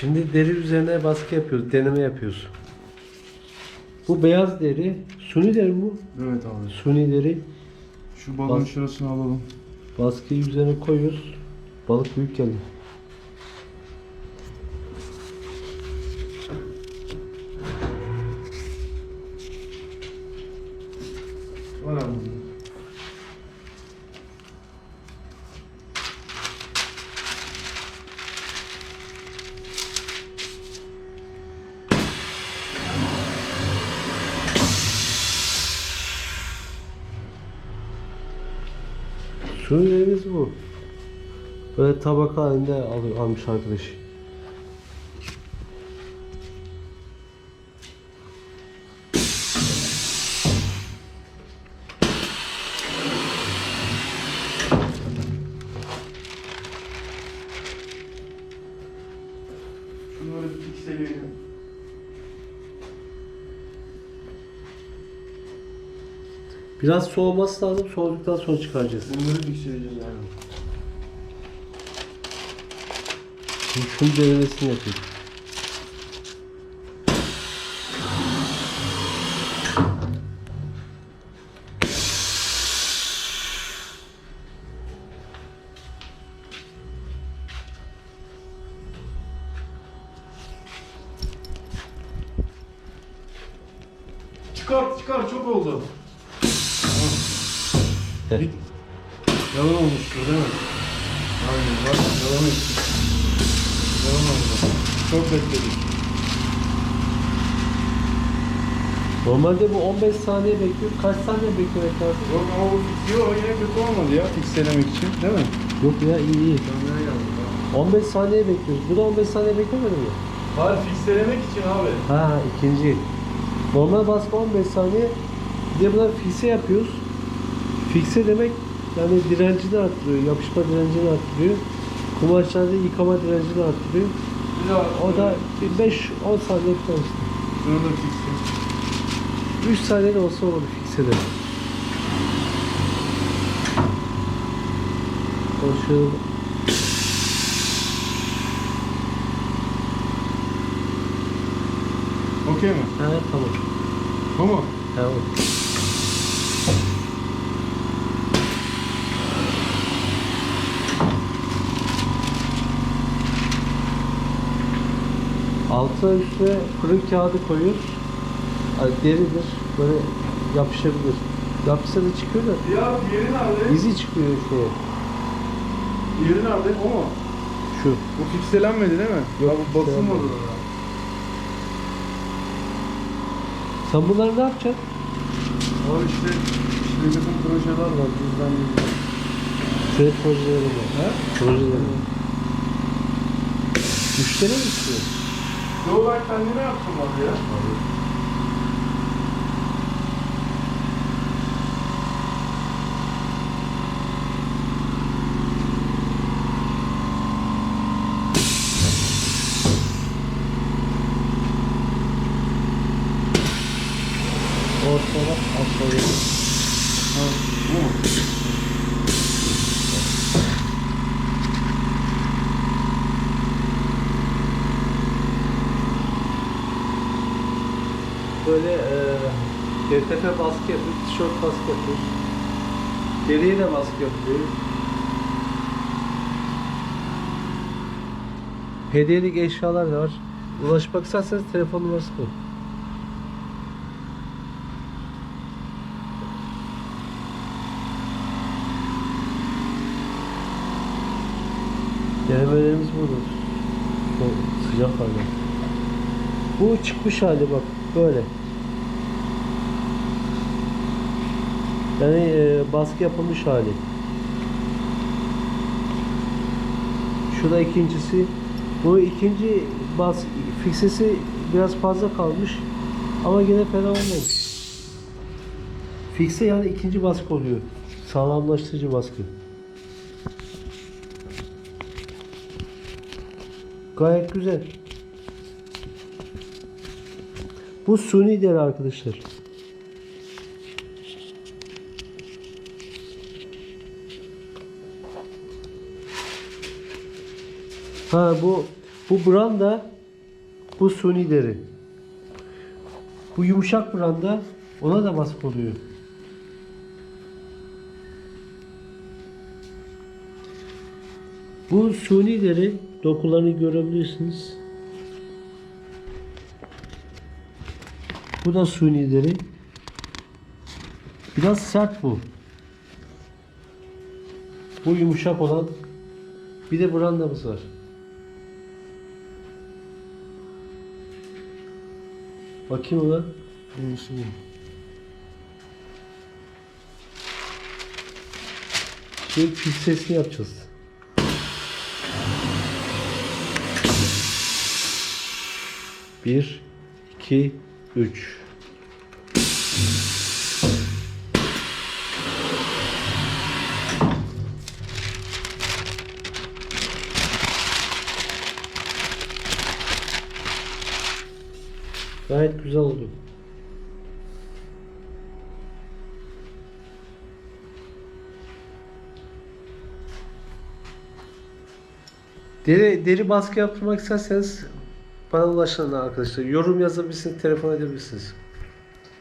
Şimdi deri üzerine baskı yapıyoruz, deneme yapıyoruz. Bu beyaz deri, suni deri mi bu? Evet abi. Suni deri. Şu balon Bas- şurasını alalım. Baskıyı üzerine koyuyoruz. Balık büyük geldi. Var abi. Suni derimiz bu. Böyle tabaka halinde al- almış arkadaş. Şunları bir pikseleyelim. Biraz soğuması lazım. Soğuduktan sonra çıkaracağız. Bunları pikseleyeceğiz abi. Şimdi şunun denemesini yapayım. Çıkart çıkar çok oldu. Bir- Yalan olmuştur değil mi? Aynen bak yalan ettik. Yalan oldu. Çok bekledik. Normalde bu 15 saniye bekliyor. Kaç saniye beklemek lazım? Yok bu fix- Yok yine kötü olmadı ya fixlemek için değil mi? Yok ya iyi iyi. Geldik ha. 15 saniye bekliyoruz. Bu da 15 saniye beklemedi mi? Hayır fixlemek için abi. Ha ikinci. Normal baskı 15 saniye. Bir de bunlar fikse yapıyoruz. Fikse demek yani direncini arttırıyor. Yapışma direncini arttırıyor. Kumaşlarda yıkama direncini arttırıyor. O da bir 5-10 saniye falan işte. Şunu da fixle. 3 saniye de olsa olur fikse de. Konuşuyorum. Okey mi? Ha tamam. Bu mu? Tamam. Altına üstüne fırın kağıdı koyuyoruz. Yani deridir. Böyle yapışabilir. Yapışsa da çıkıyor da Ya diğeri nerede? izi çıkıyor şeye. Diğeri nerede? O mu? Şu. Bu fixelenmedi değil mi? Yok, Ya bu basılmadı. Sen bunları ne yapacaksın? Abi işte işte takım projeler var. Bizden bir Şöyle projeleri var. He? Projeleri. Müşteri mi istiyor? Kendime yaptım abi ya. Ortada aşağıya. Ha, bu mu? Böyle e, DTF baskı yapıyor, tişört baskı yapıyor. Deriye de baskı yapıyor. Hediyelik eşyalar da var. Ulaşmak isterseniz telefon numarası koyun. Denemelerimiz burada. Şu sıcak hali. Bu çıkmış hali bak böyle. Yani e, baskı yapılmış hali. Şu da ikincisi. Bu ikinci bas fiksesi biraz fazla kalmış ama yine fena olmamış. Fikse yani ikinci baskı oluyor. Sağlamlaştırıcı baskı. Gayet güzel. Bu suni deri arkadaşlar. Ha bu Bu branda bu suni deri. Bu yumuşak branda ona da baskı oluyor. Bu suni deri dokularını görebilirsiniz. Bu da suni deri. Biraz sert bu. Bu yumuşak olan. Bir de brandamız var. Bakayım ona. Neyse. Şimdi pil sesini yapacağız. Bir, iki, üç. Gayet güzel oldu. Deri, deri baskı yaptırmak isterseniz bana ulaşın arkadaşlar. Yorum yazabilirsiniz, telefon edebilirsiniz.